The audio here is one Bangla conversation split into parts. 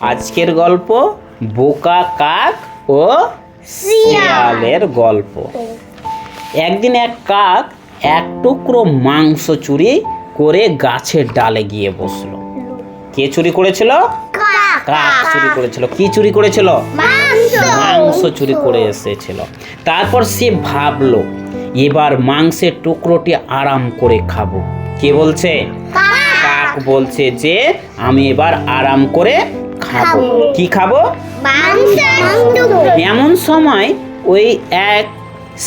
আজকের গল্প বোকা কাক ও শিয়ালের গল্প। একদিন এক কাক এক টুকরো মাংস চুরি করে গাছের ডালে গিয়ে বসল। কে চুরি করেছিল? কাক। চুরি করেছিল। কি চুরি করেছিল? মাংস। চুরি করে এসেছিল। তারপর সে ভাবলো এবার মাংসের টুকরোটি আরাম করে খাব। কে বলছে? কাক বলছে যে আমি এবার আরাম করে খাব। কি খাব? এমন সময় ওই এক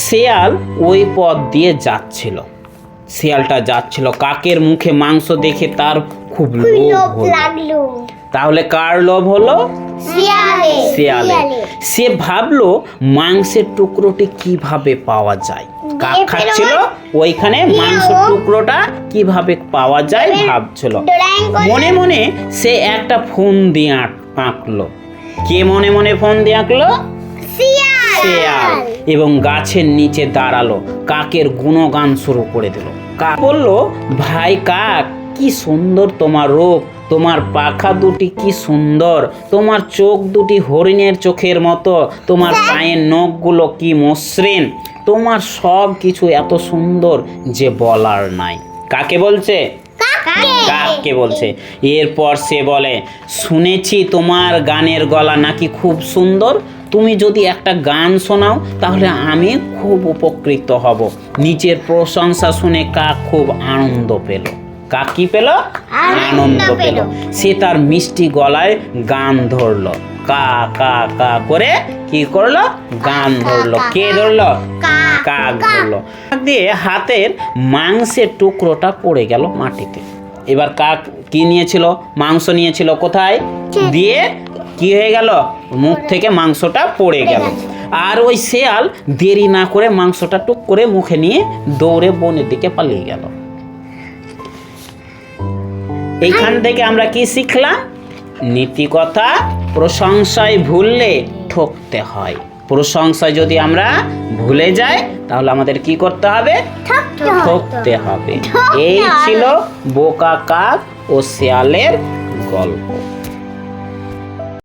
শেয়াল ওই পথ দিয়ে যাচ্ছিল। শেয়ালটা যাচ্ছিল। কাকের মুখে মাংস দেখে তার খুব লোভ লাগল। তাহলে কার লোভ হলো? শেয়ালের। শেয়ালে সে ভাবলো মাংসের টুকরোটি কীভাবে পাওয়া যায়। কাক খাচ্ছিল ওইখানে মাংস টুকরোটা কীভাবে পাওয়া যায় ভাবছিল। মনে মনে সে একটা ফোন দিয়ে আঁক- আঁকলো। কে মনে মনে ফোন দিয়ে আঁকলো? শেয়াল। এবং গাছের নিচে দাঁড়াল। কাকের গুণগান শুরু করে দিল। কাক বলল ভাই কাক কি সুন্দর তোমার রূপ তোমার পাখা দুটি কি সুন্দর তোমার চোখ দুটি হরিণের চোখের মতো তোমার পায়ের নখগুলো কি মসৃণ তোমার সব কিছু এত সুন্দর যে বলার নাই। কাকে বলছে? কাককে। বলছে। এরপর সে বলে শুনেছি তোমার গানের গলা নাকি খুব সুন্দর। তুমি যদি একটা গান শোনাও তাহলে আমি খুব উপকৃত হব। নিচের প্রশংসা শুনে কাক খুব আনন্দ পেল। কাক পেল? আনন্দ পেল। সে তার মিষ্টি গলায় গান ধরলো। কা কা কা করে কি করল? গান ধরলো। কে ধরলো? কাক ধরলো। কাক দিয়ে হাতের মাংসের টুকরোটা পড়ে গেল মাটিতে। এবার কাক কি নিয়েছিল? মাংস নিয়েছিল কোথায়? দিয়ে কি হয়ে গেল? মুখ থেকে মাংসটা পড়ে গেল। আর ওই শেয়াল দেরি না করে মাংসটা টুক করে মুখে নিয়ে দৌড়ে বনের দিকে পালিয়ে গেল। এইখান থেকে আমরা কি শিখলাম? নীতিকথা প্রশংসায় ভুললে ঠকতে হয়। প্রশংসায় যদি আমরা ভুলে যাই তাহলে আমাদের কি করতে হবে? ঠকতে হবে। এই ছিল বোকা কাক ও শেয়ালের গল্প।